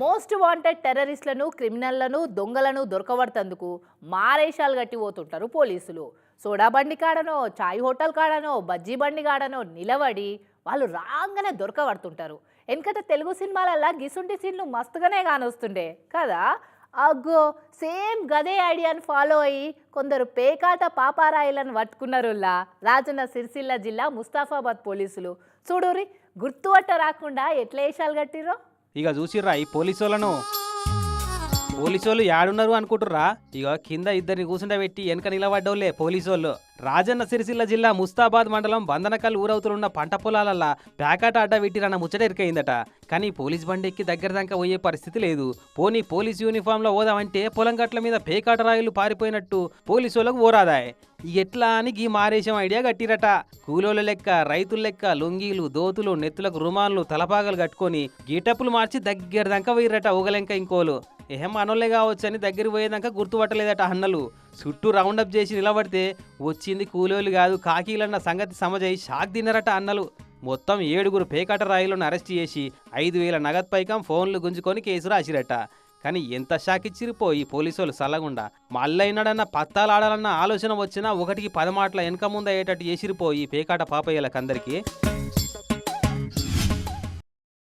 Most wanted టెర్రరిస్టులను క్రిమినల్లను దొంగలను దొరకబడుతందుకు మారేషాలు గట్టి పోతుంటారు పోలీసులు. సోడా బండి కాడనో చాయ్ హోటల్ కాడనో బజ్జీ బండి కాడనో నిలబడి వాళ్ళు రాగానే దొరకబడుతుంటారు. ఎందుకంటే తెలుగు సినిమాలల్లా గిసుంటి సీన్లు మస్తుగానే కానొస్తుండే కదా? అగ్గో సేమ్ గదే ఐడియాని ఫాలో అయ్యి కొందరు పేకాట పాపారాయిలను పట్టుకున్నారులా రాజన్న సిరిసిల్ల జిల్లా ముస్తాఫాబాద్ పోలీసులు. చూడురి గుర్తుపట్ట రాకుండా ఎట్లా వేషాలు కట్టిరో ఇక చూసిర్రా ఈ పోలీసు వాళ్ళను పోలీసు వాళ్ళు యాడున్నారు అనుకుంటుర్రా? ఇక కింద ఇద్దరిని కూసుండబెట్టి పెట్టి వెనక నిలబడ్డోళ్ళే పోలీసు వాళ్ళు రాజన్న సిరిసిల్ల జిల్లా ముస్తాబాద్ మండలం బంధనకల్ ఊరవుతులున్న పంట పొలాలల్లా ప్యాకెట్ అడ్డ పెట్టిరన్న ముచ్చట ఎరికైందట కానీ పోలీస్ బండి ఎక్కి దగ్గర దాకా పోయే పరిస్థితి లేదు. పోనీ పోలీస్ యూనిఫామ్లో పోదామంటే పొలం గట్ల మీద పేకాట రాయిలు పారిపోయినట్టు పోలీసు వాళ్ళకు ఓరాదాయ్. ఎట్లా అని గీ మారేశం ఐడియా కట్టిరట కూలోళ్ళ లెక్క రైతుల లెక్క లొంగీలు దోతులు నెత్తులకు రుమాన్లు తలపాగలు కట్టుకొని గీటప్పులు మార్చి దగ్గర దాకా పోయిరట ఊగలెంక ఇంకోలు. ఏం మనోళ్ళే కావచ్చు అని దగ్గరికి పోయేదాకా గుర్తుపట్టలేదట అన్నలు. చుట్టూ రౌండప్ చేసి నిలబడితే వచ్చింది కూలోళ్ళు కాదు కాకీలన్న సంగతి సమజై షాక్ తిన్నారట అన్నలు. మొత్తం ఏడుగురు పేకాట రాయిలను అరెస్ట్ చేసి ఐదు వేల నగదు పైకం ఫోన్లు గుంజుకొని కేసు రాసిరట. కానీ ఎంత షాక్ ఇచ్చిరిపో ఈ పోలీసు వాళ్ళు సల్లగుండా? మళ్ళైనాడన్న పత్తాలు ఆడాలన్న ఆలోచన వచ్చినా ఒకటికి పదమాటల వెనక ముందు అయ్యేటట్టు చేసిరిపో ఈ పేకాట పాపయ్యలకందరికీ.